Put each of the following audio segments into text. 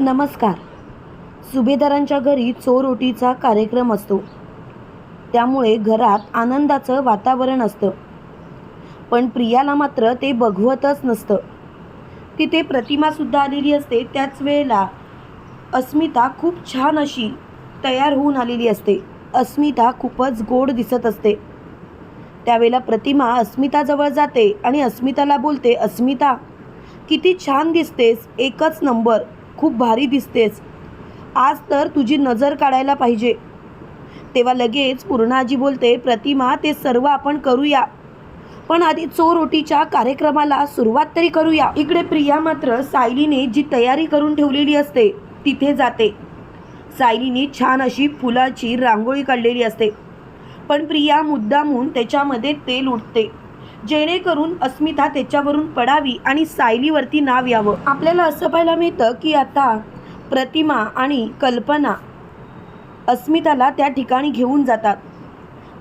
नमस्कार. सुभेदारांच्या घरी चोरोटीचा कार्यक्रम असतो. त्यामुळे घरात आनंदाचं वातावरण असतं. पण प्रियाला मात्र ते बघवतच नसतं. तिथे प्रतिमासुद्धा आलेली असते. त्याच वेळेला अस्मिता खूप छान अशी तयार होऊन आलेली असते. अस्मिता खूपच गोड दिसत असते. त्यावेळेला प्रतिमा अस्मिताजवळ जाते आणि अस्मिताला बोलते अस्मिता किती छान दिसतेस. एकच नंबर. खूप भारी दिसतेस. आज तर तुझी नजर काढायला पाहिजे. तेव्हा लगेच पूर्णाजी बोलते प्रतिमा ते सर्व आपण करूया. पण आधी चोरोटीच्या कार्यक्रमाला सुरुवात तरी करूया. इकडे प्रिया मात्र सायलीने जी तयारी करून ठेवलेली असते तिथे जाते. सायलीने छान अशी फुलाची रांगोळी काढलेली असते. पण प्रिया मुद्दामून त्याच्यामध्ये तेल उठते जेणेकरून अस्मिता त्याच्यावरून पडावी आणि सायलीवरती नाव यावं. आपल्याला असं पाहायला मिळतं की आता प्रतिमा आणि कल्पना अस्मिताला त्या ठिकाणी घेऊन जातात.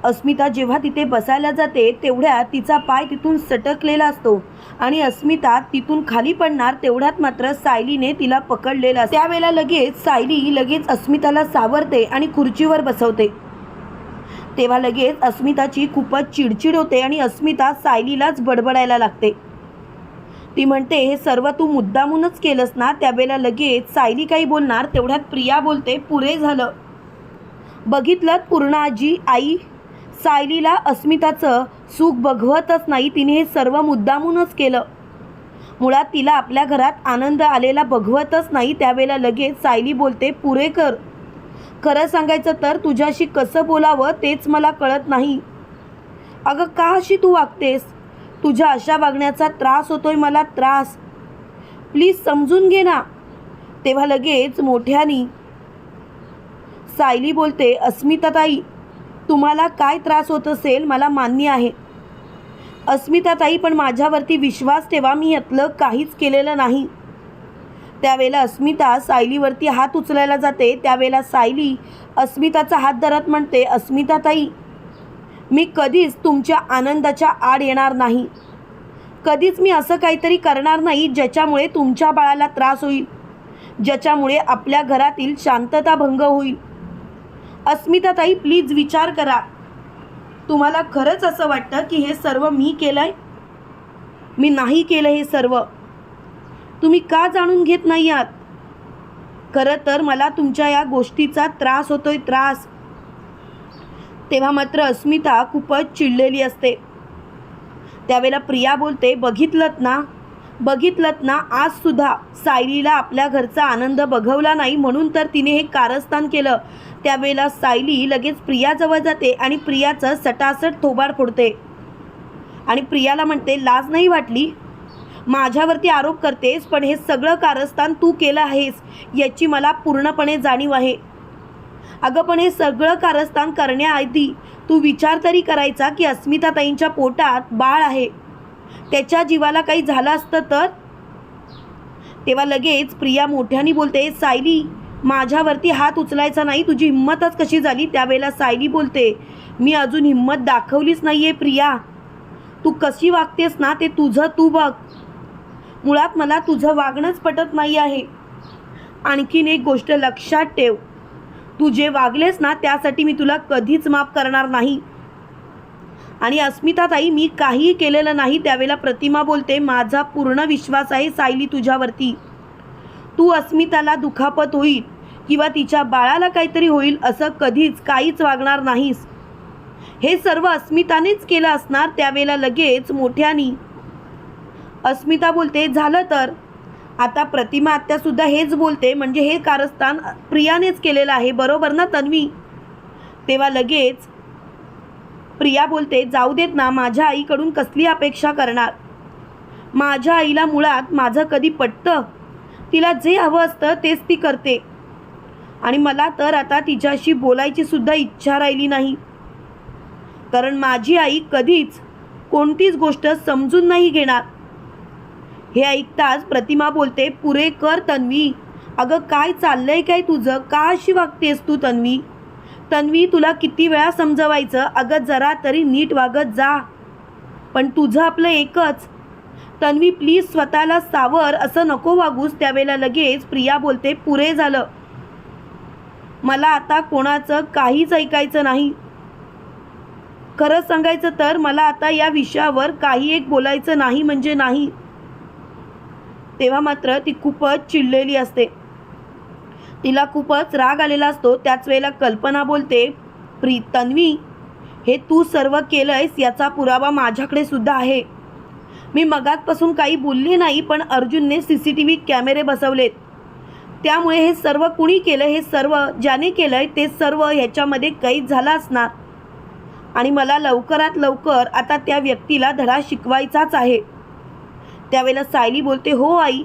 अस्मिता जेव्हा तिथे बसायला जाते तेवढ्या तिचा पाय तिथून सटकलेला असतो आणि अस्मिता तिथून खाली पडणार तेवढ्यात मात्र सायलीने तिला पकडलेला त्यावेळेला लगेच सायली लगेच अस्मिताला सावरते आणि खुर्चीवर बसवते. तेव्हा लगेच अस्मिताची खूपच चिडचिड होते आणि अस्मिता सायलीलाच बडबडायला लागते. ती म्हणते हे सर्व तू मुद्दामूनच केलंस ना? त्यावेळेला लगेच सायली काही बोलणार तेवढ्यात प्रिया बोलते पुरे झालं. बघितलं पूर्ण आजी आई सायलीला अस्मिताचं सुख बघवतच नाही तिने हे सर्व मुद्दामूनच केलं. मुळात तिला आपल्या घरात आनंद आलेला बघवतच नाही त्यावेळेला लगेच सायली बोलते पुरे कर. खरं सांगायचं तर तुझ्याशी कसं बोलावं तेच मला कळत नाही. अगं का अशी तू वागतेस? तुझ्या अशा वागण्याचा त्रास होतोय मला त्रास. प्लीज समजून घे ना. तेव्हा लगेच मोठ्यानी सायली बोलते अस्मिताताई तुम्हाला काय त्रास होत असेल मला मान्य आहे. अस्मिताताई पण माझ्यावरती विश्वास ठेवा मी यातलं काहीच केलेलं नाही. त्यावेळेला अस्मिता सायलीवरती हात उचलायला जाते. त्यावेळेला सायली अस्मिताचा हात धरत म्हणते अस्मिताताई मी कधीच तुमच्या आनंदाच्या आड येणार नाही. कधीच मी असं काहीतरी करणार नाही ज्याच्यामुळे तुमच्या बाळाला त्रास होईल ज्याच्यामुळे आपल्या घरातील शांतता भंग होईल. अस्मिताताई प्लीज विचार करा. तुम्हाला खरंच असं वाटतं की हे सर्व मी केलं आहे मी नाही केलं हे सर्व. तुम्ही का जाणून घेत नाही आहात? खरं तर मला तुमच्या या गोष्टीचा त्रास होतोय त्रास. तेव्हा मात्र अस्मिता खूपच चिडलेली असते. त्यावेळेला प्रिया बोलते बघितलंत ना? बघितलंत ना? आजसुद्धा सायलीला आपल्या घरचा आनंद बघवला नाही म्हणून तर तिने हे कारस्थान केलं. त्यावेळेला सायली लगेच प्रियाजवळ जाते आणि प्रियाचं सटासट थोबाड फोडते. आणि प्रियाला म्हणते लाज नाही वाटली? माझ्यावरती आरोप करतेस पण हे सगळं कारस्थान तू केलं आहेस याची मला पूर्णपणे जाणीव आहे. अगं पण हे सगळं कारस्थान करण्याआधी तू विचार तरी करायचा की अस्मिताताईंच्या पोटात बाळ आहे. त्याच्या जीवाला काही झालं असतं तर? तेव्हा लगेच प्रिया मोठ्याने बोलते सायली माझ्यावरती हात उचलायचा नाही तुझी हिंमतच कशी झाली? त्यावेळेला सायली बोलते मी अजून हिंमत दाखवलीच नाही आहे प्रिया. तू कशी वागतेस ना ते तुझं तू बघ. मुळात मला तुझं वागणंच पटत नाही आहे. आणखीन एक गोष्ट लक्षात ठेव. तू जे वागलेस ना त्यासाठी मी तुला कधीच माफ करणार नाही. आणि अस्मिताताई मी काहीही केलेलं नाही त्यावेळेला प्रतिमा बोलते माझा पूर्ण विश्वास आहे सायली तुझ्यावरती. तू अस्मिताला दुखापत होईल किंवा तिच्या बाळाला काहीतरी होईल असं कधीच काहीच वागणार नाहीस. हे सर्व अस्मितानेच केलं असणार त्यावेळेला लगेच मोठ्यानी अस्मिता बोलते झालं तर? आता प्रतिमा आत्यासुद्धा हेच बोलते म्हणजे हे कारस्थान प्रियानेच केलेलं आहे बरोबर ना तन्वी? तेव्हा लगेच प्रिया बोलते जाऊ देत ना माझ्या आईकडून कसली अपेक्षा करणार? माझ्या आईला मुळात माझं कधी पटतं? तिला जे हवं असतं तेच ती करते. आणि मला तर आता तिच्याशी बोलायची सुद्धा इच्छा राहिली नाही. कारण माझी आई कधीच कोणतीच गोष्ट समजून नाही घेणार. हे ऐकताच प्रतिमा बोलते पुरे कर तन्वी. अगं काय चाललंय काय तुझं? का अशी वागतेस तू तन्वी? तन्वी तुला किती वेळा समजवायचं? अगं जरा तरी नीट वागत जा. पण तुझं आपलं एकच. तन्वी प्लीज स्वतःला सावर असं नको वागूस. त्यावेळेला लगेच प्रिया बोलते पुरे झालं. मला आता कोणाचं काहीच ऐकायचं नाही. खरं सांगायचं तर मला आता या विषयावर काही एक बोलायचं नाही म्हणजे नाही. तेव्हा मात्र ती खूपच चिडलेली असते. तिला खूपच राग आलेला असतो. त्याच वेळेला कल्पना बोलते प्री तन्वी हे तू सर्व केलंयस याचा पुरावा माझ्याकडे सुद्धा आहे. मी मगातपासून काही बोलली नाही पण अर्जुनने सी सी टी व्ही कॅमेरे बसवलेत. त्यामुळे हे सर्व कुणी केलं हे सर्व ज्याने केलंय ते सर्व ह्याच्यामध्ये कैद झाला असणार. आणि मला लवकरात लवकर आता त्या व्यक्तीला धडा शिकवायचाच आहे. त्यावेळेला सायली बोलते हो आई.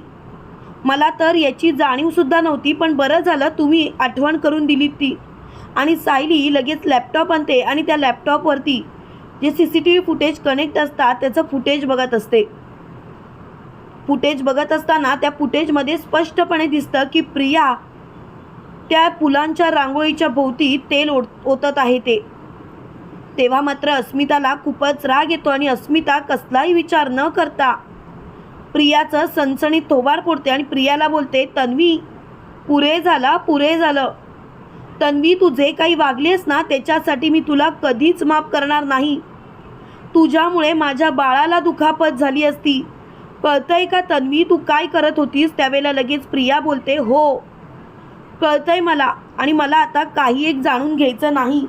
मला तर याची जाणीवसुद्धा नव्हती पण बरं झालं तुम्ही आठवण करून दिली ती. आणि सायली लगेच लॅपटॉप आणते आणि त्या लॅपटॉपवरती जे C C T V footage connect असतात त्याचं फुटेज बघत असते. फुटेज बघत असताना त्या फुटेजमध्ये स्पष्टपणे दिसतं की प्रिया त्या फुलांच्या रांगोळीच्या भोवती तेल ओत ओतत आहे ते. तेव्हा मात्र अस्मिताला खूपच राग येतो आणि अस्मिता कसलाही विचार न करता प्रियाचं सणसणीत थोबाड फोडते आणि प्रियाला बोलते तन्वी पुरे झाला पुरे झालं. तन्वी तू जे काही वागलीस ना त्याच्यासाठी मी तुला कधीच माफ करणार नाही. तुझ्यामुळे माझ्या बाळाला दुखापत झाली असती. कळतंय का तन्वी तू काय करत होतीस? त्यावेळेला लगेच प्रिया बोलते हो कळतंय मला आणि मला आता काही एक जाणून घ्यायचं नाही.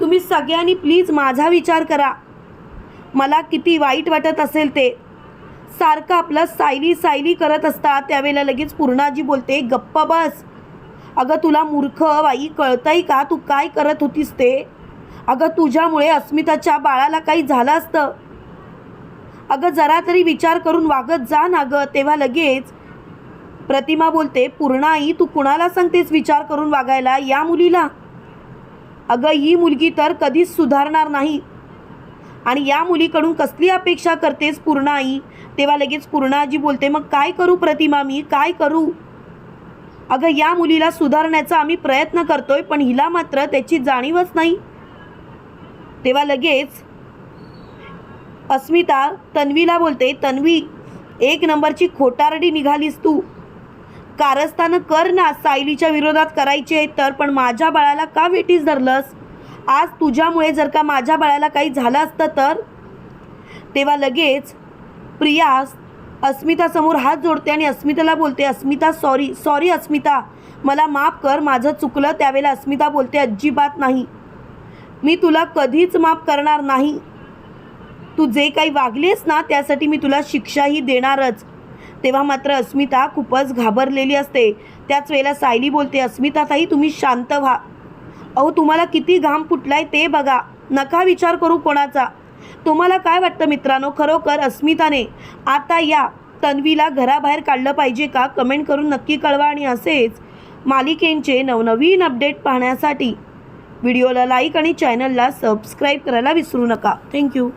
तुम्ही सगळ्यांनी प्लीज माझा विचार करा. मला किती वाईट वाटत असेल ते. सारखं आपलं सायली सायली करत असतात. त्यावेळेला लगेच पूर्णाजी बोलते गप्प बस. अगं तुला मूर्ख बाई कळतंय का? तू काय करत होतीस ते? अगं तुझ्यामुळे अस्मिताच्या बाळाला काही झालं असतं. अगं जरा तरी विचार करून वागत जा ना गं. तेव्हा लगेच प्रतिमा बोलते पूर्णाई तू कुणाला सांगतेस विचार करून वागायला? या मुलीला. अगं ही मुलगी तर कधीच सुधारणार नाही. आणि या मुलीकडून कसली अपेक्षा करतेस पूर्णा आई तेव्हा लगेच पूर्णाजी बोलते मग काय करू प्रतिमा मी? काय करू? अगं या मुलीला सुधारण्याचा आम्ही प्रयत्न करतोय पण हिला मात्र त्याची जाणीवच नाही. तेव्हा लगेच अस्मिता तन्वीला बोलते तन्वी एक नंबरची खोटारडी निघालीस तू. कारस्थानं कर ना सायलीच्या विरोधात करायची आहे तर पण माझ्या बाळाला का वेटीस धरलंस? आज तुझ्यामुळे जर का माझ्या बाळाला काही झालं असतं तर? तेव्हा लगेच प्रिया अस्मितासमोर हात जोडते आणि अस्मिताला बोलते अस्मिता सॉरी सॉरी अस्मिता. मला माफ कर माझं चुकलं त्यावेळेला अस्मिता बोलते अजिबात नाही. मी तुला कधीच माफ करणार नाही. तू जे काही वागलीस ना त्यासाठी मी तुला शिक्षाही देणारच. तेव्हा मात्र अस्मिता खूपच घाबरलेली असते. त्याच वेळेला सायली बोलते अस्मिताताई तुम्ही शांत व्हा. अहो तुम्हाला किती घाम फुटलाय ते बघा. नका विचार करू कोणाचा. तुम्हाला काय वाटतं मित्रांनो? खरोखर अस्मिताने आता या तन्वीला घराबाहेर काढलं पाहिजे का? कमेंट करून नक्की कळवा आणि असेच मालिकेंचे नवनवीन अपडेट पाहण्यासाठी व्हिडिओला लाईक आणि चॅनलला सबस्क्राईब करायला विसरू नका. थँक्यू.